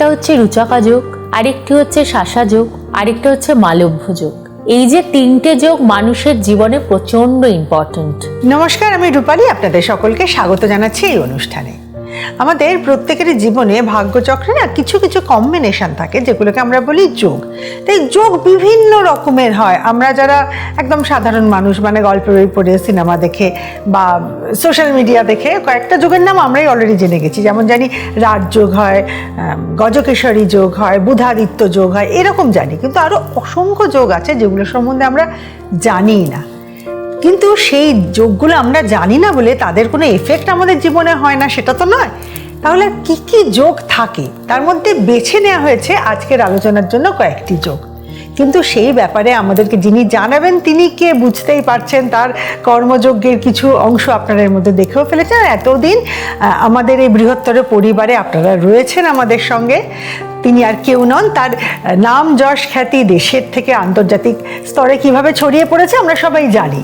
একটা হচ্ছে রুচাকা যোগ, আরেকটি হচ্ছে শাসা যোগ, আরেকটা হচ্ছে মালব্য যোগ। এই যে তিনটে যোগ মানুষের জীবনে প্রচণ্ড ইম্পর্টেন্ট নমস্কার, আমি রূপালী, আপনাদের সকলকে স্বাগত জানাচ্ছি এই অনুষ্ঠানে। আমাদের প্রত্যেকের জীবনে ভাগ্যচক্রে না কিছু কিছু কম্বিনেশন থাকে যেগুলোকে আমরা বলি যোগ। তাই যোগ বিভিন্ন রকমের হয়। আমরা যারা একদম সাধারণ মানুষ মানে গল্প বই পড়ে সিনেমা দেখে বা সোশ্যাল মিডিয়া দেখে কয়েকটা যোগের নাম আমরাই অলরেডি জেনে গেছি। যেমন জানি রাজযোগ হয় আম, গজকেশরী যোগ হয় বুধাদিত্য যোগ হয় এরকম জানি। কিন্তু আরও অসংখ্য যোগ আছে যেগুলো সম্বন্ধে আমরা জানিই না। কিন্তু সেই যোগগুলো আমরা জানি না বলে তাদের কোনো এফেক্ট আমাদের জীবনে হয় না, সেটা তো নয়। তাহলে কি কি যোগ থাকে? তার মধ্যে বেছে নেওয়া হয়েছে আজকের আলোচনার জন্য কয়েকটি যোগ। কিন্তু সেই ব্যাপারে আমাদেরকে যিনি জানাবেন, তিনি কে বুঝতেই পারছেন, তার কর্মযজ্ঞের কিছু অংশ আপনারা এর মধ্যে দেখেও ফেলেছেন। এতদিন আমাদের এই বৃহত্তর পরিবারে আপনারা রয়েছেন আমাদের সঙ্গে। তিনি আর কেউ নন, তার নাম যশ খ্যাতি দেশের থেকে আন্তর্জাতিক স্তরে কীভাবে ছড়িয়ে পড়েছে আমরা সবাই জানি।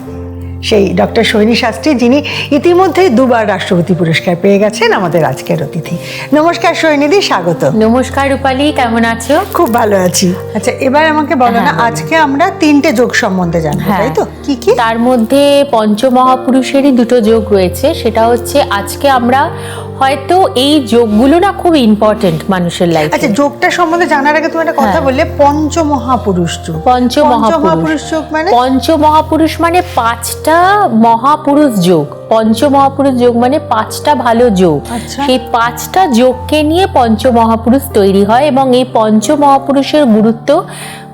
সেই ডক্টর সৈনী শাস্ত্রী যিনি ইতিমধ্যেই দুবার রাষ্ট্রপতি পুরস্কার পেয়ে গেছেন আমাদের আজকের অতিথি। নমস্কার সৈনিধি স্বাগত। নমস্কার রূপালী কেমন আছো? খুব ভালো আছি। আচ্ছা এবার আমাকে বলো না আজকে আমরা তিনটে যোগ সম্বন্ধে জানব হ্যাঁ। তাই তো? কি কি? তার মধ্যে পঞ্চমহাপুরুষেরই দুটো যোগ রয়েছে সেটা হচ্ছে আজকে আমরা হয়তো এই যোগগুলো না খুব ইম্পর্টেন্ট মানুষের লাইফে আচ্ছা যোগটা সম্বন্ধে জানার আগে তুমি একটা কথা হ্যাঁ। বললে পঞ্চমহাপুরুষ যোগ। পঞ্চমহাপুরুষ যোগ মানে? পঞ্চমহাপুরুষ মানে পাঁচটা মহাপুরুষ যোগ। পঞ্চমহাপুরুষ যোগ মানে পাঁচটা ভালো যোগ। আচ্ছা। সেই পাঁচটা যোগকে নিয়ে পঞ্চমহাপুরুষ তৈরি হয় এবং এই পঞ্চমহাপুরুষের গুরুত্ব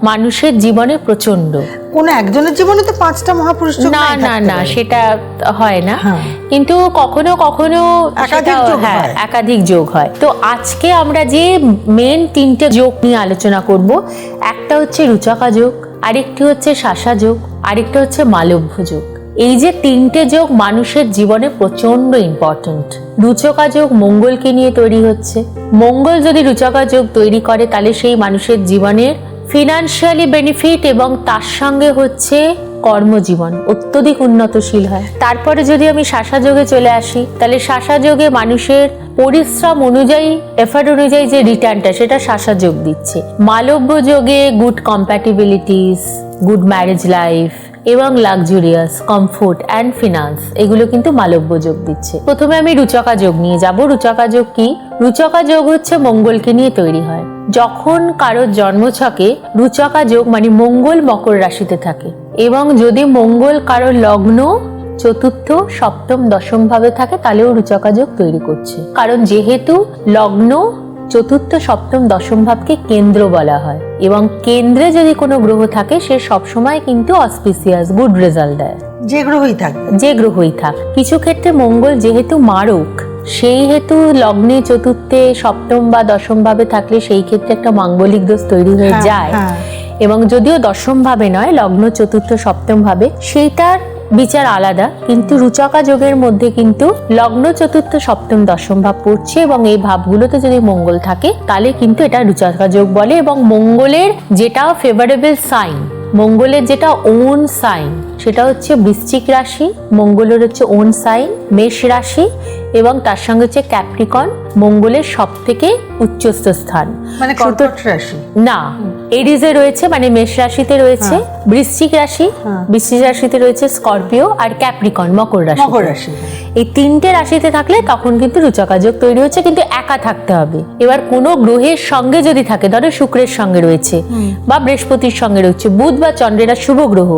মানুষের জীবনে প্রচণ্ড কোন একজনের জীবনে তো পাঁচটা মহাপুরুষ না না না সেটা হয় না। হ্যাঁ। কিন্তু কখনো কখনো হ্যাঁ হয়। একাধিক যোগ হয়। তো আজকে আমরা যে মেন তিনটে যোগ নিয়ে আলোচনা করব একটা হচ্ছে রুচাকা যোগ আরেকটি হচ্ছে শাসা যোগ আরেকটা হচ্ছে মালব্য যোগ। এই যে তিনটে যোগ মানুষের জীবনে প্রচণ্ড ইম্পর্ট্যান্ট রুচকা যোগ মঙ্গলকে নিয়ে তৈরি হচ্ছে। মঙ্গল যদি রুচকা যোগ তৈরি করে, তাহলে সেই মানুষের জীবনের ফিনান্সিয়ালি বেনিফিট এবং তার সঙ্গে হচ্ছে কর্মজীবন অত্যধিক উন্নতশীল হয়। তারপরে যদি আমি শাসা যোগে চলে আসি, তাহলে শাসা যোগে মানুষের পরিশ্রম অনুযায়ী এফার্ট অনুযায়ী যে রিটার্নটা সেটা শাসা যোগ দিচ্ছে। মালব্য যোগে good compatibilities good marriage life এবং লাক্সুরিয়াস কমফোর্ট অ্যান্ড ফিনান্স এগুলো কিন্তু মালব্য যোগ দিচ্ছে। প্রথমে আমি রুচকা যোগ নিয়ে যাব। রুচকা যোগ কি? রুচকা যোগ হচ্ছে মঙ্গলকে নিয়ে তৈরি হয়। যখন কারোর জন্মছকে রুচকা যোগ মানে মঙ্গল মকর রাশিতে থাকে। এবং যদি মঙ্গল কারোর লগ্ন চতুর্থ, সপ্তম, দশম ভাবে থাকে, তাহলেও রুচকা যোগ তৈরি করছে। কারণ যেহেতু লগ্ন চতুর্থ সপ্তম দশম ভাবকে কেন্দ্র বলা হয় এবং কেন্দ্রে যদি কোনো গ্রহ থাকে সে সবসময় কিন্তু অসপিসিয়াস গুড রেজাল্ট দেয়। যে গ্রহই থাকবে যে গ্রহই থাক। কিছু ক্ষেত্রে মঙ্গল যেহেতু মারক সেই হেতু লগ্নে চতুর্থে সপ্তম বা দশম ভাবে থাকলে সেই ক্ষেত্রে একটা মাঙ্গলিক দোষ তৈরি হয়ে হ্যাঁ, যায়। হ্যাঁ। এবং যদিও দশম ভাবে নয় লগ্ন চতুর্থ সপ্তম ভাবে সেইটার বিচার আলাদা, কিন্তু রুচকা যোগের মধ্যে কিন্তু লগ্ন চতুর্থ সপ্তম দশম ভাব পড়ছে এবং এই ভাবগুলোতে যদি মঙ্গল থাকে, তাহলে কিন্তু এটা রুচকা যোগ বলে এবং মঙ্গলের যেটা ফেভারেবল সাইন মঙ্গলের যেটা ওন সাইন সেটা হচ্ছে বৃশ্চিক রাশি, মঙ্গলের হচ্ছে ওন সাইন মেষ রাশি এবং তার সঙ্গে হচ্ছে ক্যাপ্রিকন মঙ্গলের সব থেকে উচ্চস্থ স্থান। মানে রাশি? না এরিজে রয়েছে মানে মেষ রাশিতে রয়েছে বৃশ্চিক রাশি হ্যাঁ। বৃশ্চিক রাশিতে রয়েছে স্করপিও আর ক্যাপ্রিকন মকর রাশি মকর রাশি এই তিনটে রাশিতে থাকলে তখন কিন্তু রুচকাযোগ তৈরি হচ্ছে কিন্তু একা থাকতে হবে। এবার কোনো গ্রহের সঙ্গে যদি থাকে ধরো শুক্রের সঙ্গে রয়েছে বা বৃহস্পতির সঙ্গে রয়েছে বুধ বা চন্দ্রেরা শুভ গ্রহ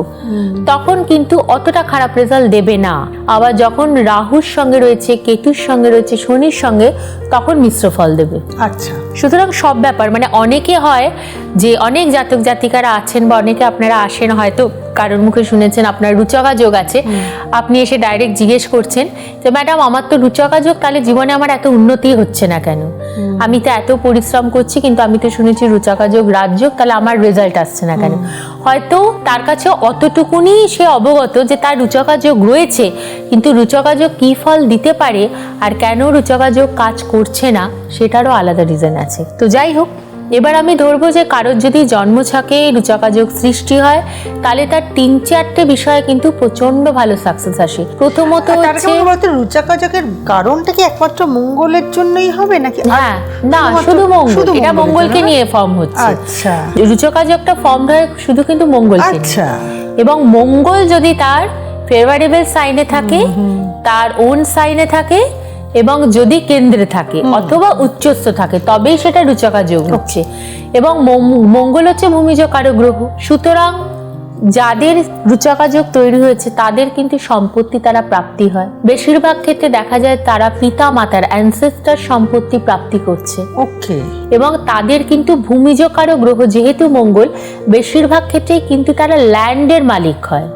তখন কিন্তু অতটা খারাপ রেজাল্ট দেবে না। আবার যখন রাহুর সঙ্গে রয়েছে কেতুর সঙ্গে রয়েছে শনির সঙ্গে তখন মিশ্র ফল দেবে। আচ্ছা। সুতরাং সব ব্যাপার মানে অনেকে হয় যে অনেক জাতক জাতিকারা আছেন বা অনেকে আপনারা আসেন হয়তো কারোর মুখে শুনেছেন আপনার রুচকা যোগ আছে। আপনি এসে ডাইরেক্ট জিজ্ঞেস করছেন যে ম্যাডাম আমার তো রুচকা যোগ তাহলে জীবনে আমার এত উন্নতি হচ্ছে না কেন? আমি তো এত পরিশ্রম করছি কিন্তু আমি তো শুনেছি রুচকা যোগ রাজযোগ তাহলে আমার রেজাল্ট আসছে না কেন? হয়তো তার কাছে অতটুকুনি সে অবগত যে তার রুচকাযোগ রয়েছে, কিন্তু রুচকাযোগ কী ফল দিতে পারে আর কেন রুচকাযোগ কাজ করছে না, সেটারও আলাদা রিজন আছে। তো যাই হোক এবার আমি ধরবো যে কারোর যদি জন্ম জন্মছকে রুচকাযোগ সৃষ্টি হয় তাহলে তার তিন চারটে বিষয়ে কিন্তু প্রচণ্ড ভালো সাকসেস আসে। প্রথমত হচ্ছে কাছে কারণটা কি একমাত্র মঙ্গলের জন্যই হবে নাকি হ্যাঁ না শুধু মঙ্গল। এটা মঙ্গলকে নিয়ে ফর্ম হচ্ছে। আচ্ছা। রুচকাযোগটা ফর্ম হয় শুধু কিন্তু মঙ্গলকে আচ্ছা। এবং মঙ্গল যদি তার ফেভারেবল সাইনে থাকে তার ওন সাইনে থাকে এবং যদি কেন্দ্রে থাকে অথবা উচ্চস্থ থাকে তবেই সেটা রুচকা যোগ হচ্ছে। এবং মঙ্গল হচ্ছে ভূমিজ কারও গ্রহ সুতরাং যাদের রুচকা যোগ তৈরি হয়েছে তাদের কিন্তু সম্পত্তি তারা প্রাপ্তি হয়। বেশিরভাগ ক্ষেত্রে দেখা যায় তারা পিতা মাতার অ্যানসেস্টার সম্পত্তি প্রাপ্তি করছে। ওকে। এবং তাদের কিন্তু ভূমিজ কারও গ্রহ যেহেতু মঙ্গল বেশিরভাগ ক্ষেত্রেই কিন্তু তারা ল্যান্ডের মালিক হয়।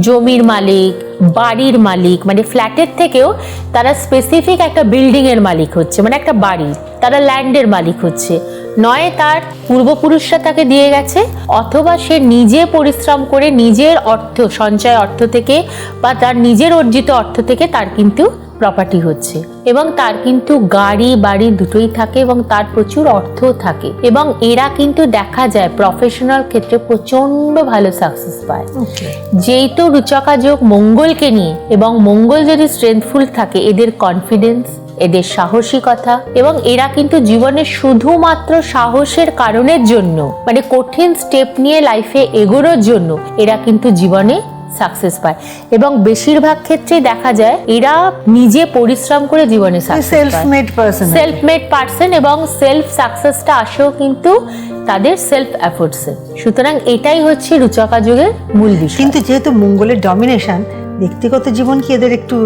জমির মালিক, বাড়ির মালিক মানে ফ্ল্যাটের থেকেও তারা স্পেসিফিক একটা বিল্ডিংয়ের মালিক হচ্ছে মানে একটা বাড়ি, তারা ল্যান্ডের মালিক হচ্ছে। নয় তার পূর্বপুরুষরা তাকে দিয়ে গেছে, অথবা সে নিজে পরিশ্রম করে নিজের অর্থ, সঞ্চয় অর্থ থেকে বা তার নিজের অর্জিত অর্থ থেকে তার কিন্তু প্রপার্টি হচ্ছে। এবং তার কিন্তু গাড়ি বাড়ি দুটোই থাকে এবং তার প্রচুর অর্থও থাকে। এবং এরা কিন্তু দেখা যায় প্রফেশনাল ক্ষেত্রে প্রচণ্ড ভালো সাকসেস পায়। যেহেতু রুচকা যোগ মঙ্গলকে নিয়ে এবং মঙ্গল যদি স্ট্রেংথফুল থাকে এদের কনফিডেন্স এদের সাহসিকতা এবং এরা কিন্তু জীবনে শুধুমাত্র সাহসের কারণের জন্য মানে কঠিন স্টেপ নিয়ে লাইফে এগোনোর জন্য এরা কিন্তু জীবনে সাকসেস পায়। এবং বেশিরভাগ ক্ষেত্রেই দেখা যায় এরা নিজে পরিশ্রম করে জীবনে self made person self made person এবং সেলফ সাকসেসটা আসেও কিন্তু তাদের সেলফ এফোর্টসে সুতরাং এটাই হচ্ছে রুচকা যুগের মূল বিষয়। কিন্তু যেহেতু মঙ্গলের ডমিনেশন ব্যক্তিগত জীবন কি এদের একটু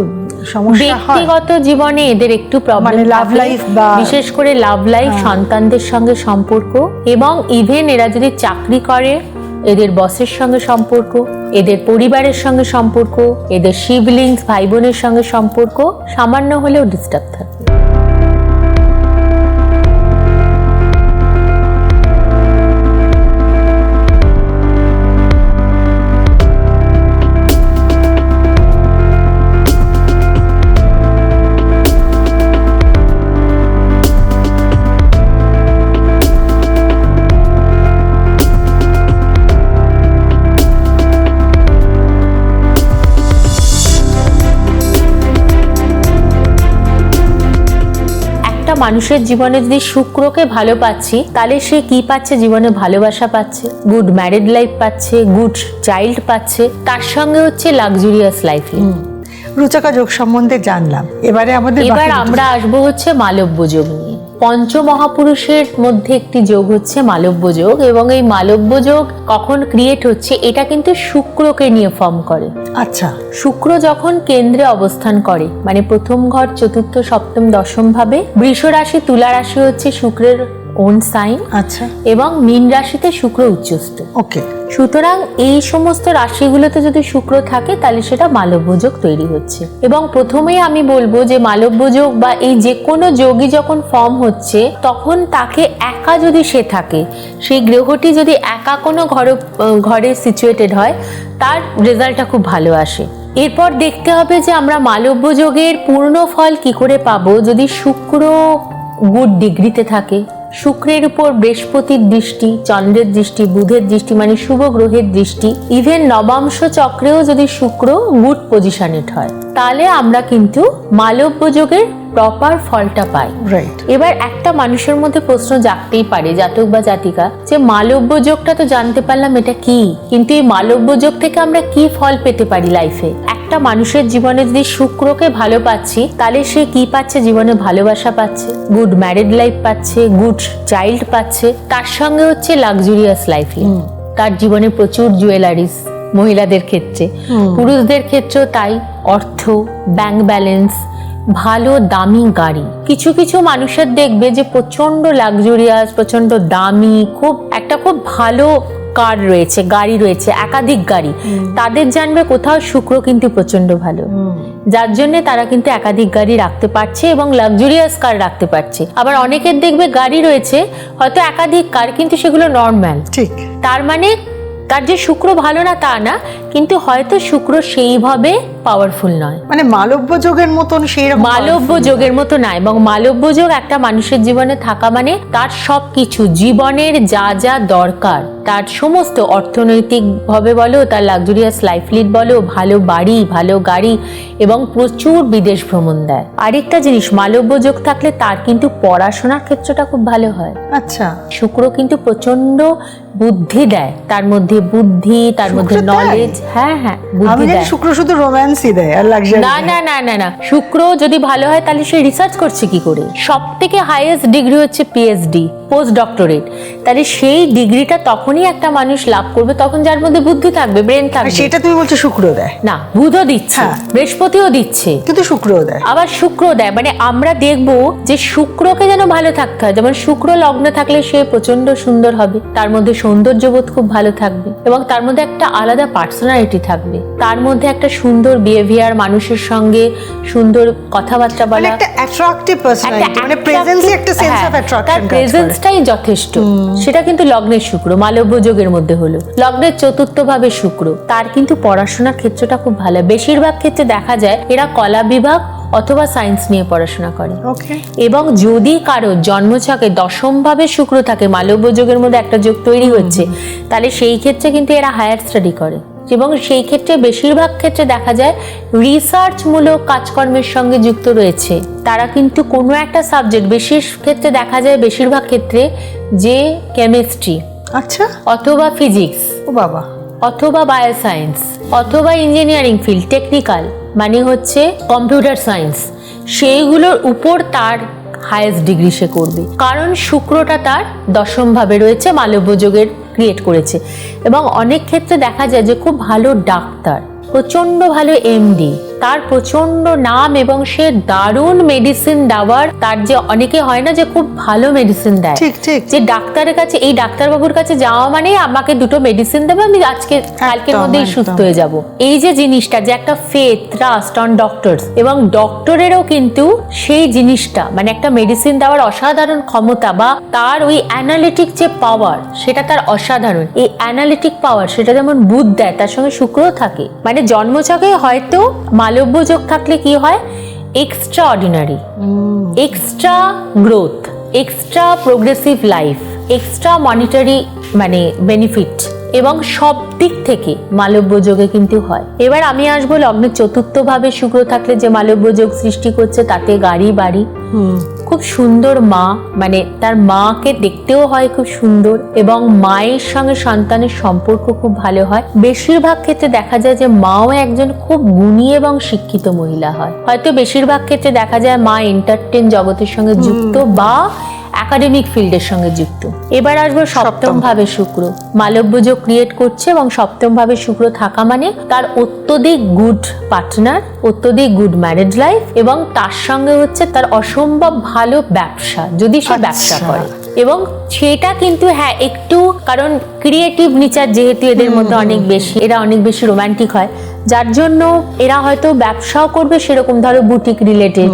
সমস্যা হয়? ব্যক্তিগত জীবনে এদের একটু প্রবলেম মানে life বা- বিশেষ করে লাভ লাইফ হ্যাঁ। সন্তানদের সঙ্গে সম্পর্ক এবং ইভেন এরা যদি চাকরি করে এদের বসের সঙ্গে সম্পর্ক, এদের পরিবারের সঙ্গে সম্পর্ক, এদের শিবলিংস ভাই বোনের সঙ্গে সম্পর্ক সামান্য হলেও ডিস্টার্ব থাকে। মানুষের জীবনে যদি শুক্রকে ভালো পাচ্ছি তাহলে সে কি পাচ্ছে জীবনে? ভালোবাসা পাচ্ছে গুড ম্যারিড লাইফ পাচ্ছে গুড চাইল্ড পাচ্ছে তার সঙ্গে হচ্ছে লাক্সুরিয়াস লাইফ রুচাকা যোগ সম্বন্ধে জানলাম। এবারে আমাদের এবার আমরা আসব হচ্ছে মালব্য যোগ নিয়ে। পঞ্চ মহাপুরুষের মধ্যে একটি যোগ হচ্ছে মালব্য যোগ এবং এই মালব্য যোগ কখন ক্রিয়েট হচ্ছে এটা কিন্তু শুক্রকে নিয়ে ফর্ম করে। আচ্ছা। শুক্র যখন কেন্দ্রে অবস্থান করে মানে প্রথম ঘর চতুর্থ সপ্তম দশম ভাবে বৃষ রাশি তুলা রাশি হচ্ছে শুক্রের ওন সাইন আচ্ছা। এবং মীন রাশিতে শুক্র উচ্চস্থ। ওকে। সুতরাং এই সমস্ত রাশিগুলোতে যদি শুক্র থাকে তাহলে সেটা মালব্যযোগ তৈরি হচ্ছে। এবং প্রথমেই আমি বলব যে মালব্যযোগ বা এই যে কোনো যোগী যখন ফর্ম হচ্ছে তখন তাকে একা যদি সে থাকে সেই গ্রহটি যদি একা কোনো ঘর ঘরে সিচুয়েটেড হয় তার রেজাল্টটা খুব ভালো আসে। এরপর দেখতে হবে যে আমরা মালব্য যোগের পূর্ণ ফল কি করে পাবো যদি শুক্র গুড ডিগ্রিতে থাকে। শুক্রের উপর বৃহস্পতির দৃষ্টি, চন্দ্রের দৃষ্টি, বুধের দৃষ্টি মানে শুভ গ্রহের দৃষ্টি ইভেন নবাংশ চক্রেও যদি শুক্র গুড পজিশনেট হয়। তাহলে আমরা কিন্তু মালব্য যোগের প্রপার ফলটা পাই। এবার একটা মানুষের মধ্যে প্রশ্ন জাগতেই পারে জাতক বা জাতিকা যে মালব্য যোগটা তো জানতে পারলাম এটা কি? কিন্তু এই মালব্য যোগ থেকে আমরা কি ফল পেতে পারি লাইফে একটা মানুষের জীবনে যদি শুক্রকে ভালো পাচ্ছি তাহলে সে কি পাচ্ছে জীবনে? ভালোবাসা পাচ্ছে গুড ম্যারিড লাইফ পাচ্ছে গুড চাইল্ড পাচ্ছে তার সঙ্গে হচ্ছে লাক্সুরিয়াস লাইফ তার জীবনে প্রচুর জুয়েলারিস মহিলাদের ক্ষেত্রে। পুরুষদের ক্ষেত্রেও তাই অর্থ ব্যাংক ব্যালেন্স ভালো দামি গাড়ি। কিছু কিছু মানুষের দেখবে যে প্রচণ্ড লাক্সুরিয়াস প্রচণ্ড দামি খুব একটা খুব ভালো কার রয়েছে গাড়ি রয়েছে একাধিক গাড়ি। তাদের জানবে কোথাও শুক্র কিন্তু প্রচণ্ড ভালো। যার জন্য তারা কিন্তু একাধিক গাড়ি রাখতে পারছে এবং লাক্সুরিয়াস কার রাখতে পারছে। আবার অনেকের দেখবে গাড়ি রয়েছে হয়তো একাধিক কার কিন্তু সেগুলো নর্মাল ঠিক। তার মানে তার যে শুক্র ভালো না তা না কিন্তু হয়তো শুক্র সেইভাবে পাওয়ারফুল নয়। মানে মালব্য যোগের মতন সেই মালব্য যোগের মতো না এবং মালব্য যোগ একটা মানুষের জীবনে থাকা মানে তার সব কিছু জীবনের যা যা দরকার তার সমস্ত অর্থনৈতিক ভাবে বলো তার লাক্সুরিয়াস লাইফ লিড বলো ভালো বাড়ি ভালো গাড়ি এবং প্রচুর বিদেশ ভ্রমণ দেয়। আরেকটা জিনিস মালব্য যোগ থাকলে তার কিন্তু পড়াশোনার ক্ষেত্রটা খুব ভালো হয়। আচ্ছা। শুক্র কিন্তু প্রচণ্ড বুদ্ধি দেয়। তার মধ্যে বুদ্ধি তার মধ্যে নলেজ হ্যাঁ হ্যাঁ বুদ্ধি দেয়। শুক্র শুধু রোম্যান্সই দেয় আর লাক্সারি না না না না না। শুক্র যদি ভালো হয় তাহলে সে রিসার্চ করছে কি করে? সব থেকে হাইয়েস্ট ডিগ্রি হচ্ছে পিএইচডি পোস্ট ডক্টরেট তাহলে সেই ডিগ্রিটা তখনই একটা মানুষ লাভ করবে তখন যার মধ্যে বুদ্ধি থাকবে ব্রেন থাকবে। সেটা তুমি বলছো শুক্র দেয়। না বুধও দিচ্ছে হ্যাঁ। বৃহস্পতিও দিচ্ছে। কিন্তু শুক্র দেয়। আবার শুক্র দেয় মানে আমরা দেখব যে শুক্রকে যেন ভালো থাকতে হয়। যেমন শুক্র লগ্ন থাকলে সে প্রচণ্ড সুন্দর হবে তার মধ্যে সৌন্দর্যবোধ খুব ভালো থাকবে এবং তার মধ্যে একটা আলাদা পার্সোনালিটি থাকবে। তার মধ্যে একটা সুন্দর বিহেভিয়ার মানুষের সঙ্গে সুন্দর কথাবার্তা মানে বলা একটা অ্যাট্রাকটিভ পার্সোনালিটি মানে attractive- প্রেজেন্সে একটা সেন্স অফ তার প্রেজেন্সটাই যথেষ্ট। সেটা কিন্তু লগ্নের শুক্র মালব্য যোগের মধ্যে হলো। লগ্নের চতুর্থ ভাবে শুক্র তার কিন্তু পড়াশোনার ক্ষেত্রটা খুব ভালো। বেশিরভাগ ক্ষেত্রে দেখা যায় এরা কলা বিভাগ অথবা সায়েন্স নিয়ে পড়াশোনা করে এবং যদি কারও জন্মছকে দশম ভাবে শুক্র থাকে মালব্য যোগের মধ্যে একটা যোগ তৈরি হচ্ছে তাহলে সেই ক্ষেত্রে কিন্তু এরা হায়ার স্টাডি করে। এবং সেই ক্ষেত্রে বেশিরভাগ ক্ষেত্রে দেখা যায় রিসার্চমূলক কাজকর্মের সঙ্গে যুক্ত রয়েছে। তারা কিন্তু কোনো একটা সাবজেক্ট বিশেষ ক্ষেত্রে দেখা যায় বেশিরভাগ ক্ষেত্রে যে কেমিস্ট্রি আচ্ছা। অথবা ফিজিক্স ও বাবা। অথবা বায়োসায়েন্স অথবা ইঞ্জিনিয়ারিং ফিল্ড টেকনিক্যাল মানে হচ্ছে কম্পিউটার সায়েন্স সেইগুলোর উপর তার হায়েস্ট ডিগ্রি সে করবে। কারণ শুক্রটা তার দশমভাবে রয়েছে, মালব্য যোগের ক্রিয়েট করেছে। এবং অনেক ক্ষেত্রে দেখা যায় যে খুব ভালো ডাক্তার, প্রচণ্ড ভালো এমডি তার প্রচণ্ড নাম এবং সে দারুণ মেডিসিন দেওয়ার তার যে অনেকে হয় না যে খুব ভালো মেডিসিন দেয়। ঠিক ঠিক। যে ডাক্তারের কাছে এই ডাক্তারবাবুর কাছে যাওয়া মানে আমাকে দুটো মেডিসিন দেবে আমি আজকে কালকের মধ্যেই সুস্থ হয়ে যাব। এই যে জিনিসটা যে একটা ফেথ ট্রাস্ট অন ডক্টরস এবং ডক্টরেরও কিন্তু সেই জিনিসটা মানে একটা মেডিসিন দেওয়ার অসাধারণ ক্ষমতা বা তার ওই অ্যানালিটিক যে পাওয়ার সেটা তার অসাধারণ। এই অ্যানালিটিক পাওয়ার সেটা যেমন বুধ দেয় তার সঙ্গে শুক্রও থাকে। মানে জন্মছকে হয়তো মালব্য যোগ থাকলে কি হয়? Extra ordinary extra growth extra progressive life extra monetary মানে বেনিফিট এবং সব দিক থেকে মালব্য যোগে কিন্তু হয়। এবার আমি আসব লগ্নের চতুর্থভাবে শুক্র থাকলে যে মালব্য যোগ সৃষ্টি করছে, তাতে গাড়ি, বাড়ি। খুব সুন্দর মা মানে তার মাকে দেখতেও হয় খুব সুন্দর এবং মায়ের সঙ্গে সন্তানের সম্পর্ক খুব ভালো হয়। বেশিরভাগ ক্ষেত্রে দেখা যায় যে মাও একজন খুব গুণী এবং শিক্ষিত মহিলা হয়। হয়তো বেশিরভাগ ক্ষেত্রে দেখা যায় মা এন্টারটেন জগতের সঙ্গে যুক্ত বা একাডেমিক ফিল্ডের সঙ্গে যুক্ত। এবার আসব সপ্তম। ভাবে শুক্র। মালব্য যোগ ক্রিয়েট করছে এবং সপ্তম ভাবে শুক্র থাকা মানে তার অত্যধিক গুড পার্টনার অত্যধিক গুড ম্যারেজ লাইফ এবং তার সঙ্গে হচ্ছে তার অসম্ভব ভালো ব্যবসা যদি সে ব্যবসা আচ্ছা। করে। এবং সেটা কিন্তু হ্যাঁ একটু কারণ ক্রিয়েটিভ নেচার যেহেতু এদের মধ্যে অনেক বেশি এরা অনেক বেশি রোমান্টিক হয়। যার জন্য এরা হয়তো ব্যবসাও করবে সেরকম ধরো বুটিক রিলেটেড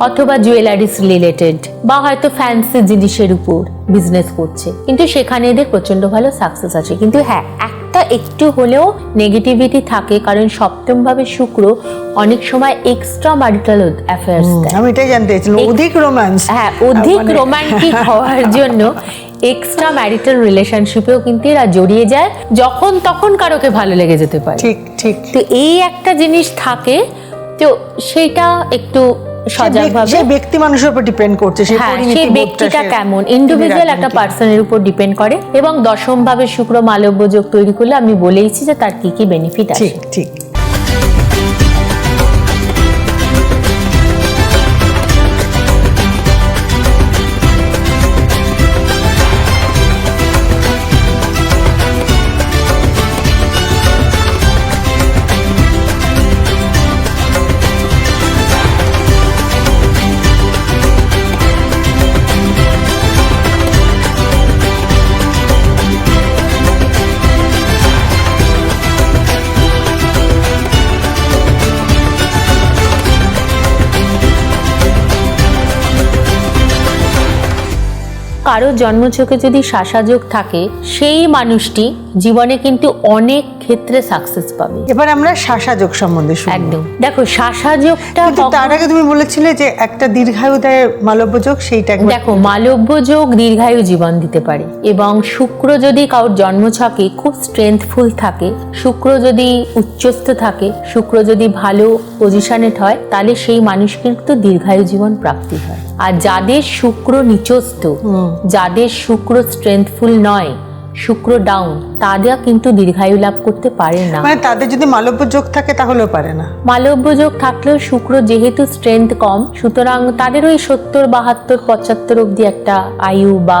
অথবা জুয়েলারিস রিলেটেড বা হয়তো ফ্যান্সি জিনিসের উপর বিজনেস করছে। কিন্তু সেখানে এদের প্রচণ্ড ভালো সাকসেস আছে। কিন্তু হ্যাঁ একটা একটা হলেও নেগেটিভিটি থাকে কারণ সপ্তম ভাবে শুক্র অনেক সময় এক্সট্রা ম্যারিটাল অ্যাফেয়ার্স আমি এটাই জানতে চাইছিলাম অধিক রোম্যান্স হ্যাঁ অধিক রোমান্টিক হওয়ার জন্য এক্সট্রা ম্যারিটাল রিলেশনশিপেও কিন্তু এরা জড়িয়ে যায় যখন তখন কারোকে ভালো লেগে যেতে পারে। ঠিক ঠিক। তো এই একটা জিনিস থাকে তো সেটা একটু সজাগভাবে ব্যক্তি- সে ব্যক্তি মানুষের উপর ডিপেন্ড করছে সেই হ্যাঁ সেই ব্যক্তিটা কেমন? ইন্ডিভিজুয়াল একটা। পার্সনের উপর ডিপেন্ড করে এবং দশম ভাবে শুক্র মালব্য যোগ তৈরি করলে আমি বলেইছি যে তার কি কি বেনিফিট আছে। ঠিক ঠিক। কারও জন্মছকে যদি শাসাযোগ থাকে সেই মানুষটি জীবনে কিন্তু অনেক ক্ষেত্রে সাকসেস পাবে। এবার আমরা শাসাযোগ সম্বন্ধে শুনব। একদম। দেখো শাসাযোগটা তার আগে তুমি বলেছিলে যে একটা দীর্ঘায়ু দেয় মালব্য যোগ সেইটা দেখো মালব্যযোগ দীর্ঘায়ু জীবন দিতে পারে এবং শুক্র যদি কারোর জন্মছকে খুব স্ট্রেংথফুল থাকে শুক্র যদি উচ্চস্থ থাকে শুক্র যদি ভালো পজিশনে হয় তাহলে সেই মানুষ কিন্তু দীর্ঘায়ু জীবন প্রাপ্তি হয়। আর যাদের শুক্র নিচস্থ যাদের শুক্র স্ট্রেংথফুল নয় শুক্র ডাউন তারা কিন্তু দীর্ঘায়ু লাভ করতে পারে না। মানে তাদের যদি মালব্য যোগ থাকে তাহলেও পারে না। মালব্য যোগ থাকলেও শুক্র যেহেতু স্ট্রেংথ কম সুতরাং তাদের ওই সত্তর বাহাত্তর পঁচাত্তর অব্দি একটা আয়ু বা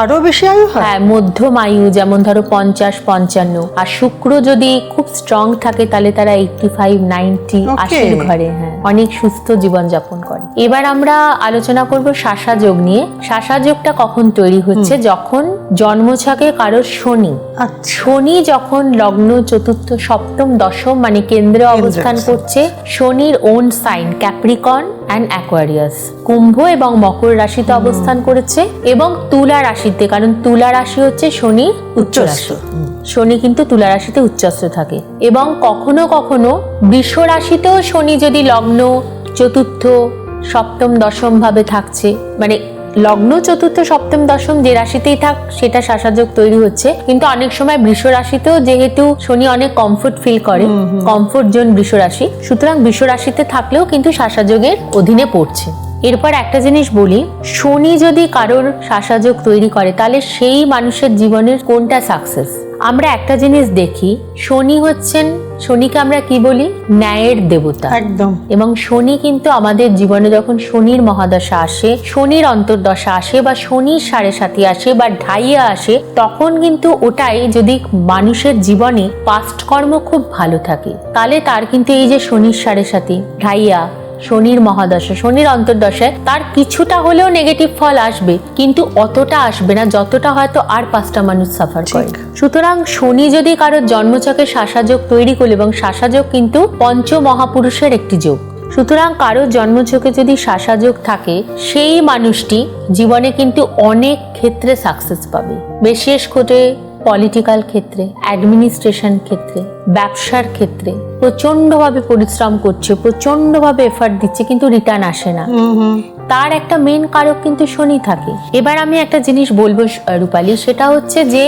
আরও বেশি আয়ু হ্যাঁ? মধ্যম আয়ু যেমন ধরো পঞ্চাশ পঞ্চান্ন। আর শুক্র যদি খুব স্ট্রং থাকে তাহলে তারা এইটটি ফাইভ নাইনটি আশির ঘরে হ্যাঁ অনেক সুস্থ জীবন যাপন করে। এবার আমরা আলোচনা করব শাসা যোগ নিয়ে। শাসা যোগটা কখন তৈরি হচ্ছে? যখন জন্মছকে কারোর শনি। শনি যখন লগ্ন চতুর্থ সপ্তম দশম মানে কেন্দ্রে অবস্থান করছে শনির own sign Capricorn and Aquarius কুম্ভ এবং মকর রাশিতে অবস্থান করেছে এবং তুলা রাশিতে কারণ তুলা রাশি হচ্ছে শনি উচ্চ রাশি শনি কিন্তু তুলা রাশিতে উচ্চস্থ থাকে এবং কখনো কখনো বৃষ রাশিতেও শনি যদি লগ্ন চতুর্থ সপ্তম দশম ভাবে থাকছে মানে লগ্ন চতুর্থ সপ্তম দশম যে রাশিতেই থাক সেটা শাসাযোগ তৈরি হচ্ছে। কিন্তু অনেক সময় বৃষ রাশিতেও যেহেতু শনি অনেক কমফোর্ট ফিল করে কমফোর্ট জোন বৃষ রাশি। সুতরাং বৃষ রাশিতে থাকলেও কিন্তু শাসাযোগের অধীনে পড়ছে। এরপর একটা জিনিস বলি শনি যদি কারোর শাসাযোগ তৈরি করে তাহলে সেই মানুষের জীবনের কোনটা সাকসেস আমরা একটা জিনিস দেখি শনি হচ্ছেন শনিকে আমরা কি বলি? ন্যায়ের দেবতা। একদম। এবং শনি কিন্তু আমাদের জীবনে যখন শনির মহাদশা আসে শনির অন্তর্দশা আসে বা শনির সাড়ে সাথী আসে বা ঢাইয়া আসে তখন কিন্তু ওটাই যদি মানুষের জীবনে পাস্ট কর্ম খুব ভালো থাকে তাহলে তার কিন্তু এই যে শনির সাড়ে সাথী ঢাইয়া শনির মহাদশা শনির অন্তর্দশায় তার কিছুটা হলেও নেগেটিভ ফল আসবে কিন্তু অতটা আসবে না যতটা হয়তো আর পাঁচটা মানুষ সাফার করে। সুতরাং শনি যদি কারোর জন্মচকে শাসাযোগ তৈরি করলে এবং শাসাযোগ কিন্তু পঞ্চ মহাপুরুষের একটি যোগ সুতরাং কারোর জন্মচকে যদি শাসাযোগ থাকে সেই মানুষটি জীবনে কিন্তু অনেক ক্ষেত্রে সাকসেস পাবে। বিশেষ করে পলিটিক্যাল ক্ষেত্রে অ্যাডমিনিস্ট্রেশন ক্ষেত্রে ব্যবসার ক্ষেত্রে প্রচণ্ডভাবে পরিশ্রম করছে প্রচণ্ডভাবে এফার্ট দিচ্ছে কিন্তু রিটার্ন আসে না। তার একটা মেন কারক কিন্তু শনি থাকে। এবার আমি একটা জিনিস বলব রূপালী সেটা হচ্ছে যে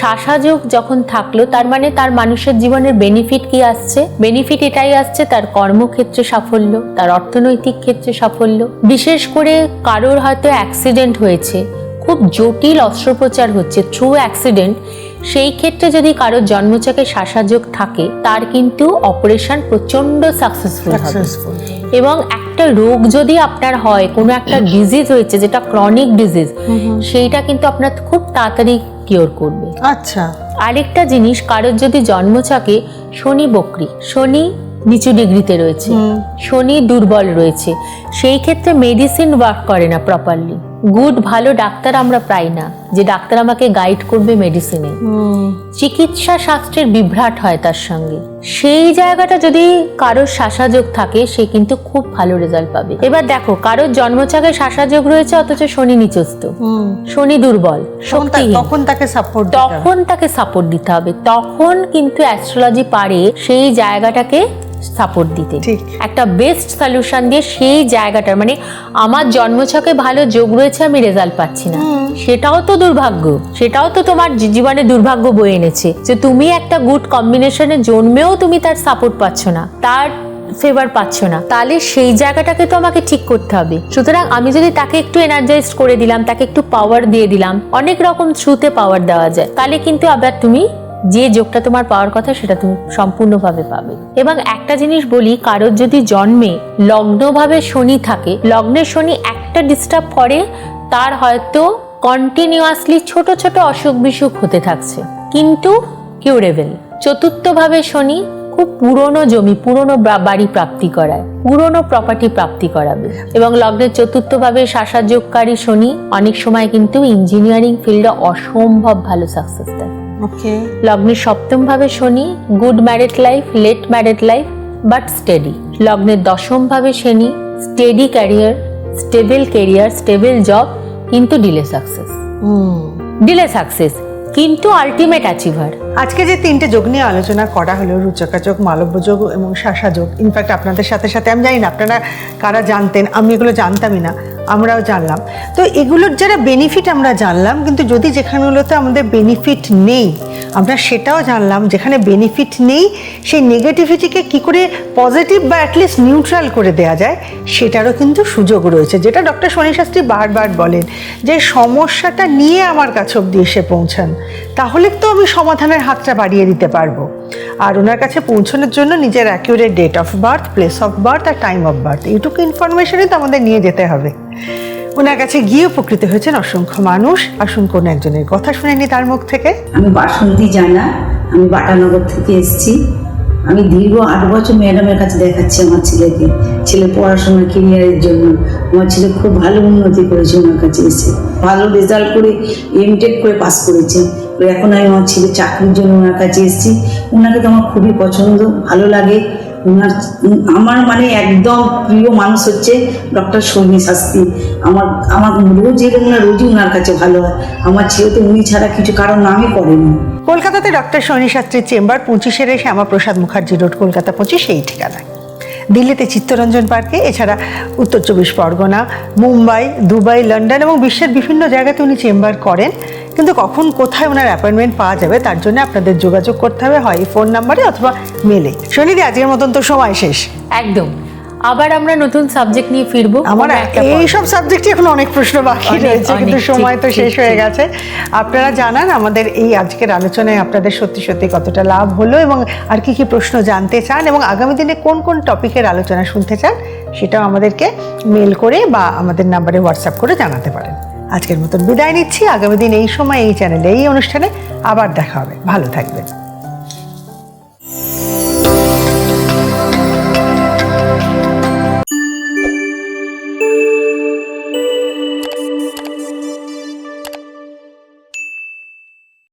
শাসাযোগ যখন থাকল তার মানে তার মানুষের জীবনের বেনিফিট কি আসছে? বেনিফিট এটাই আসছে তার কর্মক্ষেত্রে সাফল্য তার অর্থনৈতিক ক্ষেত্রে সাফল্য। বিশেষ করে কারোর হয়তো অ্যাক্সিডেন্ট হয়েছে খুব জটিল অস্ত্রোপচার হচ্ছে থ্রু অ্যাক্সিডেন্ট সেই ক্ষেত্রে যদি কারোর জন্মচকে শাসাযোগ থাকে তার কিন্তু অপারেশন প্রচণ্ড সাকসেসফুল এবং একটা রোগ যদি আপনার হয় কোনো একটা ডিজিজ হয়েছে যেটা ক্রনিক ডিজিজ সেইটা কিন্তু আপনার খুব তাড়াতাড়ি কিওর করবে। আচ্ছা। আরেকটা জিনিস কারোর যদি জন্মছকে শনি বকরি শনি নিচু ডিগ্রিতে রয়েছে শনি দুর্বল রয়েছে সেই ক্ষেত্রে মেডিসিন ওয়ার্ক করে না প্রপারলি গুড ভালো ডাক্তার আমরা পাই না যে ডাক্তার আমাকে গাইড করবে মেডিসিনে চিকিৎসা শাস্ত্রের বিভ্রাট হয় তার সঙ্গে। সেই জায়গাটা যদি কারোর শাসাযোগ থাকে সে কিন্তু খুব ভালো রেজাল্ট পাবে। এবার দেখো কারোর জন্মচাকে শাসাযোগ রয়েছে অথচ শনি নিচস্ত শনি দুর্বল তখন তাকে সাপোর্ট তখন তাকে সাপোর্ট দিতে হবে। তখন কিন্তু অ্যাস্ট্রোলজি পারে সেই জায়গাটাকে সাপোর্ট দিতে। একটা বেস্ট সলিউশন দিয়ে সেই জায়গাটার মানে আমার জন্মছকে ভালো যোগ রয়েছে আমি রেজাল্ট পাচ্ছি না। সেটাও তো দুর্ভাগ্য। সেটাও তো তোমার জীবনে দুর্ভাগ্য বয়ে এনেছে যে তুমি একটা গুড কম্বিনেশনে জন্মেও তুমি তার সাপোর্ট পাচ্ছ না তার ফেভার পাচ্ছ না। তাহলে সেই জায়গাটাকে তো আমাকে ঠিক করতে হবে। সুতরাং আমি যদি তাকে একটু এনার্জাইজ করে দিলাম তাকে একটু পাওয়ার দিয়ে দিলাম অনেক রকম থ্রুতে পাওয়ার দেওয়া যায়। তাহলে কিন্তু আবার তুমি যে যোগটা তোমার পাওয়ার কথা সেটা তুমি সম্পূর্ণভাবে পাবে। এবং একটা জিনিস বলি, কারোর যদি জন্মে লগ্নভাবে শনি থাকে লগ্নের শনি একটা ডিস্টার্ব করে, তার হয়তো কন্টিনিউয়াসলি ছোট ছোট অসুখ বিসুখ হতে থাকছে। কিন্তু কিউরেবল চতুর্থভাবে শনি খুব পুরনো জমি, পুরনো বাড়ি প্রাপ্তি করায়, পুরনো প্রপার্টি প্রাপ্তি করাবে। এবং লগ্নের চতুর্থভাবে শাসাযোগকারী শনি অনেক সময় কিন্তু ইঞ্জিনিয়ারিং ফিল্ডে অসম্ভব ভালো সাকসেস দেয়। ওকে লগ্নের সপ্তম ভাবে শনি good married life late married life but steady লগ্নের দশম ভাবে শনি steady career stable career stable job কিন্তু ডিলে সাকসেস ডিলে সাকসেস কিন্তু আলটিমেট অ্যাচিভার আজকে যে তিনটে যোগ নিয়ে আলোচনা করা হলো, রুচকা যোগ, মালব্য যোগ এবং শাসা যোগ ইনফ্যাক্ট আপনাদের সাথে সাথে আমি জানি না, আপনারা কারা জানতেন, আমি এগুলো জানতামই না, আমরাও জানলাম। তো এগুলোর যারা বেনিফিট আমরা জানলাম, কিন্তু যদি যেখানগুলোতে আমাদের বেনিফিট নেই আমরা সেটাও জানলাম, যেখানে বেনিফিট নেই, সেই নেগেটিভিটিকে কি করে পজিটিভ বা অ্যাটলিস্ট নিউট্রাল করে দেওয়া যায়, সেটারও কিন্তু সুযোগ রয়েছে, যেটা ডক্টর শনি শাস্ত্রী বারবার বলেন, যে সমস্যাটা নিয়ে আমার কাছে অব্দি এসে পৌঁছান, তাহলে তো আমি সমাধানের হাতটা বাড়িয়ে দিতে পারব। আর ওনার কাছে পৌঁছানোর জন্য নিজের accurate date of birth place of birth R time of birth এইটুকু ইনফরমেশনই তো আমাদের নিয়ে যেতে হবে। ওনার কাছে গিয়ে উপকৃত হয়েছেন অসংখ্য মানুষ। আসুন কোন একজনের কথা শুনেনি তার মুখ থেকে। আমি বাসন্তী জানা, আমি বাটানগর থেকে এসেছি। আমি দীর্ঘ আট বছর ম্যাডামের কাছে দেখাচ্ছি আমার ছেলেকে। ছেলে পড়াশোনা কেরিয়ারের জন্য। আমার ছেলে খুব ভালো উন্নতি করেছে ওনার কাছে এসে। ভালো রেজাল্ট করে এমটেক করে পাস করেছে। এখন আমি আমার ছেলে চাকরির জন্য ওনার কাছে এসেছি। ওনাকে তো আমার খুবই পছন্দ, ভালো লাগে। ওনার আমার মানে একদম প্রিয় মানুষ হচ্ছে ডক্টর সৌমি শাস্ত্রী। আমার আমার রোজ এরকম না, রোজই ওনার কাছে ভালো হয়। আমার ছেলে তো উনি ছাড়া কিছু কারোর নামই করেনি। কলকাতাতে ডক্টর শনি শাস্ত্রীর চেম্বার পঁচিশের শ্যামাপ্রসাদ মুখার্জি রোড, কলকাতা পঁচিশ সেই ঠিকানায়। দিল্লিতে চিত্তরঞ্জন পার্কে, এছাড়া উত্তর চব্বিশ পরগনা, মুম্বাই, দুবাই, লন্ডন এবং বিশ্বের বিভিন্ন জায়গাতে উনি চেম্বার করেন। কিন্তু কখন কোথায় ওনার অ্যাপয়েন্টমেন্ট পাওয়া যাবে তার জন্য আপনাদের যোগাযোগ করতে হবে হয় এই ফোন নাম্বারে অথবা মেলে শনিদি আজকের মতন তো সময় শেষ। একদম। আবার আমরা নতুন সাবজেক্ট নিয়ে ফিরবো আমার এই সব সাবজেক্টে এখন অনেক প্রশ্ন বাকি রয়েছে কিন্তু সময় তো শেষ হয়ে গেছে। আপনারা জানান আমাদের এই আজকের আলোচনায় আপনাদের সত্যি সত্যি কতটা লাভ হলো এবং আর কি কি প্রশ্ন জানতে চান এবং আগামী দিনে কোন কোন টপিকের আলোচনা শুনতে চান সেটাও আমাদেরকে মেল করে বা আমাদের নাম্বারে হোয়াটসঅ্যাপ করে জানাতে পারেন। আজকের মতন বিদায় নিচ্ছি। আগামী দিন এই সময় এই চ্যানেলে এই অনুষ্ঠানে আবার দেখা হবে। ভালো থাকবেন।